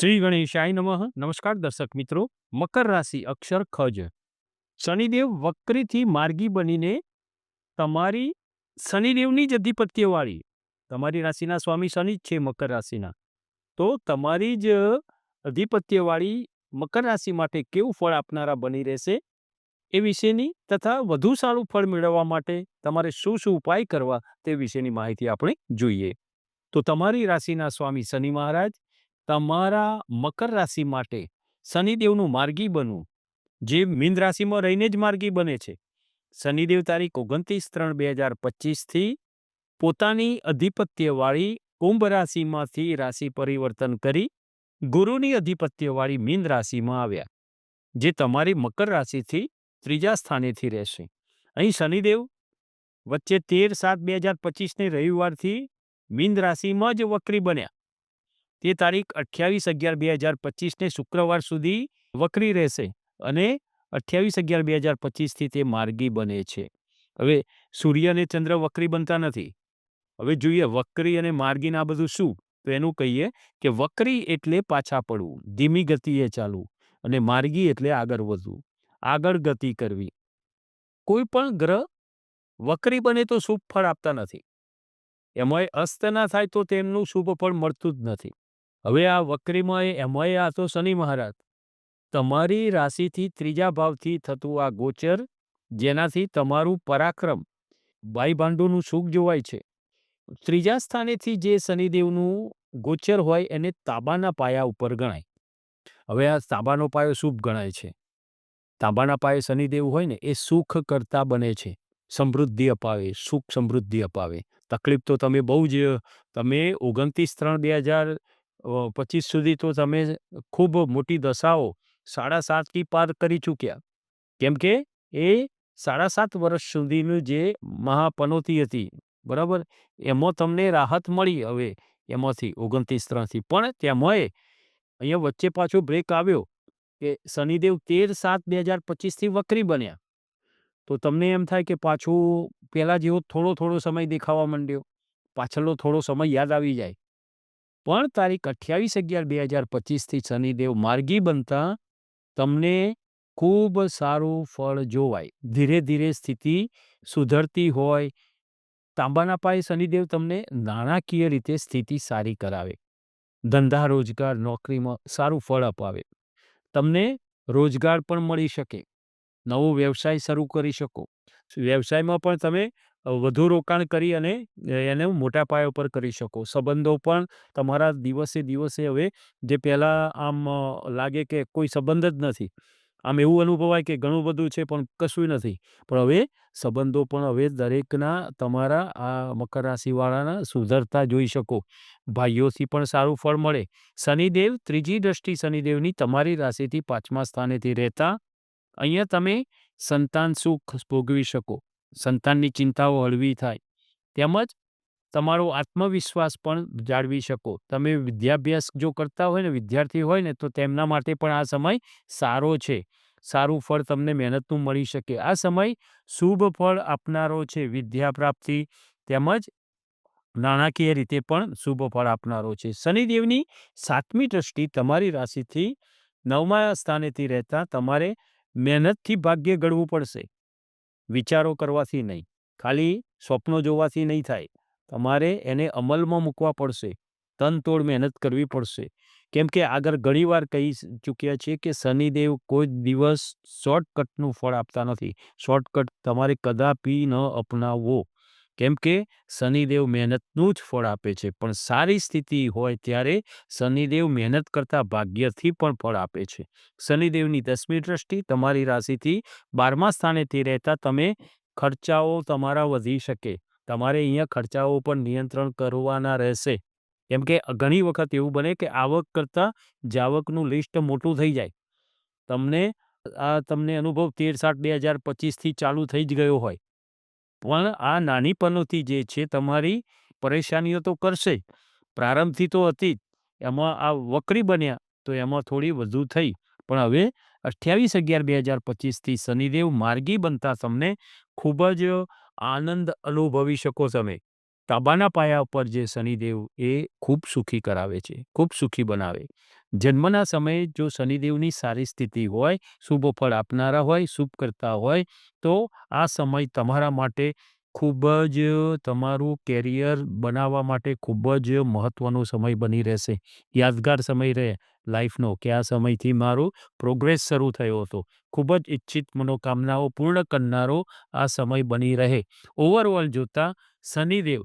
શ્રી ગણેશાય નમઃ. નમસ્કાર દર્શક મિત્રો, મકર રાશિ અક્ષર ખજ શનિદેવ વક્રીથી માર્ગી બનીને તમારી શનિદેવની જ અધિપત્યવાળી. તમારી રાશિના સ્વામી શનિ જ છે મકર રાશિના. તો તમારી જ અધિપત્યવાળી મકર રાશિ માટે કેવું ફળ આપનારા બની રહેશે એ વિશેની તથા વધુ સારું ફળ મેળવવા માટે તમારે શું શું ઉપાય કરવા તે વિશેની માહિતી આપણે જોઈએ. તો તમારી રાશિના સ્વામી શનિ મહારાજ તમારા મકર રાશિ માટે શનિદેવનું માર્ગી બનવું. જે મીન રાશિમાં રહીને જ માર્ગી બને છે. શનિદેવ તારીખ ઓગણત્રીસ ત્રણ બે હજાર પચીસથી પોતાની અધિપત્યવાળી કુંભ રાશિમાંથી રાશિ પરિવર્તન કરી ગુરુની અધિપત્યવાળી મીન રાશિમાં આવ્યા. જે તમારી મકર રાશિથી ત્રીજા સ્થાનેથી રહેશે. અહીં શનિદેવ વચ્ચે તેર સાત બે હજાર પચીસને રવિવારથી મીન રાશિમાં જ વક્રી બન્યા. તે તારીખ અઠ્યાવીસ અગિયાર બે હજાર પચીસને શુક્રવાર સુધી વક્રી રહેશે અને અઠ્યાવીસ અગિયાર બે હજાર પચીસથી તે માર્ગી બને છે. હવે સૂર્ય અને ચંદ્ર વક્રી બનતા નથી. હવે જોઈએ વક્રી અને માર્ગીને બધું શું? તો એનું કહીએ કે વક્રી એટલે પાછા પડવું, ધીમી ગતિએ ચાલવું અને માર્ગી એટલે આગળ વધવું, આગળ ગતિ કરવી. કોઈ પણ ગ્રહ વક્રી બને તો શુભ ફળ આપતા નથી. એમાંય અસ્ત ના થાય તો તેમનું શુભ ફળ મળતું જ નથી. હવે આ વક્રીમાં એમાંય આ તો શનિ મહારાજ. તમારી રાશિથી ત્રીજા ભાવથી થતું આ ગોચર, જેનાથી તમારું પરાક્રમ ભાઈભાંડુનું સુખ જોવાય છે. ત્રીજા સ્થાનેથી જે શનિદેવનું ગોચર હોય એને તાંબાના પાયા ઉપર ગણાય. હવે આ તાંબાનો પાયો શુભ ગણાય છે. તાંબાના પાયે શનિદેવ હોય ને, એ સુખ કરતા બને છે. સમૃદ્ધિ અપાવે, સુખ સમૃદ્ધિ અપાવે. તકલીફ તો તમે બહુ જ, તમે ઓગણત્રીસ ત્રણ બે હજાર પચીસ સુધી તો તમે ખૂબ મોટી દશાઓ સાડા સાતથી પાર કરી ચૂક્યા. કેમ કે એ સાડા સાત વર્ષ સુધીનું જે મહાપનોતી હતી, બરાબર? એમાં તમને રાહત મળી હવે એમાંથી ઓગણત્રીસ ત્રણથી. પણ તેમાંય અહીંયા વચ્ચે પાછો બ્રેક આવ્યો કે શનિદેવ તેર સાત બે હજાર પચીસથી વક્રી બન્યા. તો તમને એમ થાય કે પાછું પહેલાં જેવો થોડો થોડો સમય દેખાવા માંડ્યો. પાછળનો થોડો સમય યાદ આવી જાય. પણ તારીખ અઠ્યાવીસ અગિયાર બે હજાર પચીસથી શનિદેવ માર્ગી બનતા તમને ખૂબ સારું ફળ જોવાય. ધીરે ધીરે સ્થિતિ સુધરતી હોય. તાંબાના પાયે શનિદેવ તમને નાણાકીય રીતે સ્થિતિ સારી કરાવે. ધંધા, રોજગાર, નોકરીમાં સારું ફળ અપાવે. તમને રોજગાર પણ મળી શકે. નવો વ્યવસાય શરૂ કરી શકો. વ્યવસાયમાં પણ તમે વધુ રોકાણ કરી અને એને મોટા પાયા ઉપર કરી શકો. સંબંધો પણ તમારા દિવસે દિવસે હવે જે પહેલાં આમ લાગે કે કોઈ સંબંધ જ નથી. આમ એવું અનુભવાય કે ઘણું બધું છે પણ કશું નથી. પણ હવે સંબંધો પણ હવે દરેકના તમારા આ મકર રાશિવાળાના સુધરતા જોઈ શકો. ભાઈઓથી પણ સારું ફળ મળે. શનિદેવ ત્રીજી દ્રષ્ટિ શનિદેવની તમારી રાશિથી પાંચમા સ્થાનેથી રહેતા. અહીંયા તમે સંતાન સુખ ભોગવી શકો. સંતાનની ચિંતાઓ હળવી થાય. તેમજ તમારો આત્મવિશ્વાસ પણ જાળવી શકો. તમે વિદ્યાભ્યાસ જો કરતા હોય ને, વિદ્યાર્થી હોય ને, તો તેમના માટે પણ આ સમય સારો છે. સારું ફળ તમને મહેનતનું મળી શકે. આ સમય શુભ ફળ આપનારો છે. વિદ્યા પ્રાપ્તિ તેમજ નાણાકીય રીતે પણ શુભ ફળ આપનારો છે. શનિદેવની સાતમી દ્રષ્ટિ તમારી રાશિથી નવમા સ્થાનેથી રહેતા તમારે મહેનતથી ભાગ્ય ઘડવું પડશે. વિચારો કરવાથી નહીં. ખાલી સ્વપ્નો જોવાથી નહીં થાય. તમારે એને અમલમાં મૂકવા પડશે. તનતોડ મહેનત કરવી પડશે. કેમ કે આગળ ઘણીવાર કહી ચૂક્યા છીએ કે શનિદેવ કોઈ દિવસ શોર્ટકટનું ફળ આપતા નથી. શોર્ટકટ તમારે કદાપી ન અપનાવવો. કેમ કે શનિદેવ મહેનતનું જ ફળ આપે છે. પણ સારી સ્થિતિ હોય ત્યારે શનિદેવ મહેનત કરતા ભાગ્યથી પણ ફળ આપે છે. શનિદેવની દસમી દ્રષ્ટિ તમારી રાશિથી બારમા સ્થાનેથી રહેતા તમે ખર્ચાઓ તમારા વધી શકે. તમારે અહીંયા ખર્ચાઓ પર નિયંત્રણ કરવાના રહેશે. કેમ કે ઘણી વખત એવું બને કે આવક કરતાં જાવકનું લિસ્ટ મોટું થઈ જાય. તમને આ તમને અનુભવ તેર સાત બે હજાર પચીસથી ચાલુ થઈ જ ગયો હોય. પણ આ નાની જે છે તમારી પરેશાનીઓ તો કરશે. પ્રારંભથી તો હતી જ. એમાં આ વક્રી બન્યા તો એમાં થોડી વધુ થઈ. પણ હવે અઠ્યાવીસ અગિયાર બે હજાર પચીસથી શનિદેવ માર્ગી બનતા તમને ખૂબ જ આનંદ અનુભવી શકો તમે. તાંબાના પાયા ઉપર જે શનિદેવ એ ખૂબ સુખી કરાવે છે, ખૂબ સુખી બનાવે. જન્મના સમયે જો શનિદેવની સારી સ્થિતિ હોય, શુભ ફળ આપનારા હોય, શુભ કરતા હોય, તો આ સમય તમારા માટે ખૂબ જ, તમારું કેરિયર બનાવવા માટે ખૂબ જ મહત્ત્વનો સમય બની રહેશે. યાદગાર સમય રહે લાઈફનો કે આ સમયથી મારો પ્રોગ્રેસ શરૂ થયો હતો. ખૂબ જ ઈચ્છિત મનોકામનાઓ પૂર્ણ કરનારો આ સમય બની રહે. ઓવરઓલ જોતાં શનિદેવ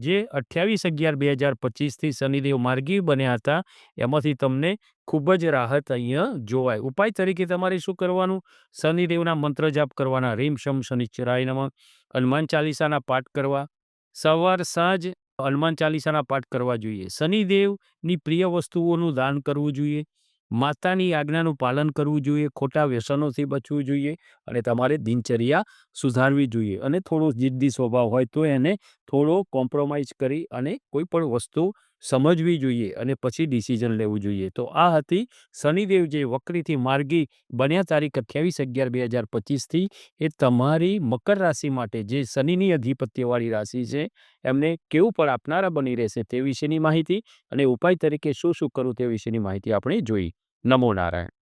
જે અઠ્યાવીસ અગિયાર બે હજાર પચીસથી શનિદેવ માર્ગી બન્યા હતા, એમાંથી તમને ખૂબ જ રાહત અહીંયા જોવાય. ઉપાય તરીકે તમારે શું કરવાનું? શનિદેવના મંત્ર જાપ કરવાના. રીમ શમ શનિચરાય નમઃ. હનુમાન ચાલીસાના પાઠ કરવા. સવાર સાંજ હનુમાન ચાલીસાના પાઠ કરવા જોઈએ. શનિદેવની પ્રિય વસ્તુઓનું દાન કરવું જોઈએ. માતાની આજ્ઞાનું પાલન કરવું જોઈએ, ખોટા વ્યસનોથી બચવું જોઈએ અને તમારે દિનચર્યા સુધારવી જોઈએ. અને થોડો જિદ્દી સ્વભાવ હોય તો એને થોડો કોમ્પ્રોમાઇઝ કરી અને કોઈ પણ વસ્તુ સમજવી જોઈએ અને પછી ડિસિઝન લેવું જોઈએ. તો આ હતી શનિદેવ જે વક્રીથી માર્ગી બન્યા તારીખ અઠ્યાવીસ અગિયાર બે હજાર પચીસથી. એ તમારી મકર રાશિ માટે જે શનિની અધિપત્યવાળી રાશિ છે, એમને કેવું પણ આપનારા બની રહેશે તે વિશેની માહિતી અને ઉપાય તરીકે શું શું કરવું તે વિશેની માહિતી આપણે જોઈ. નમો નારાયણ.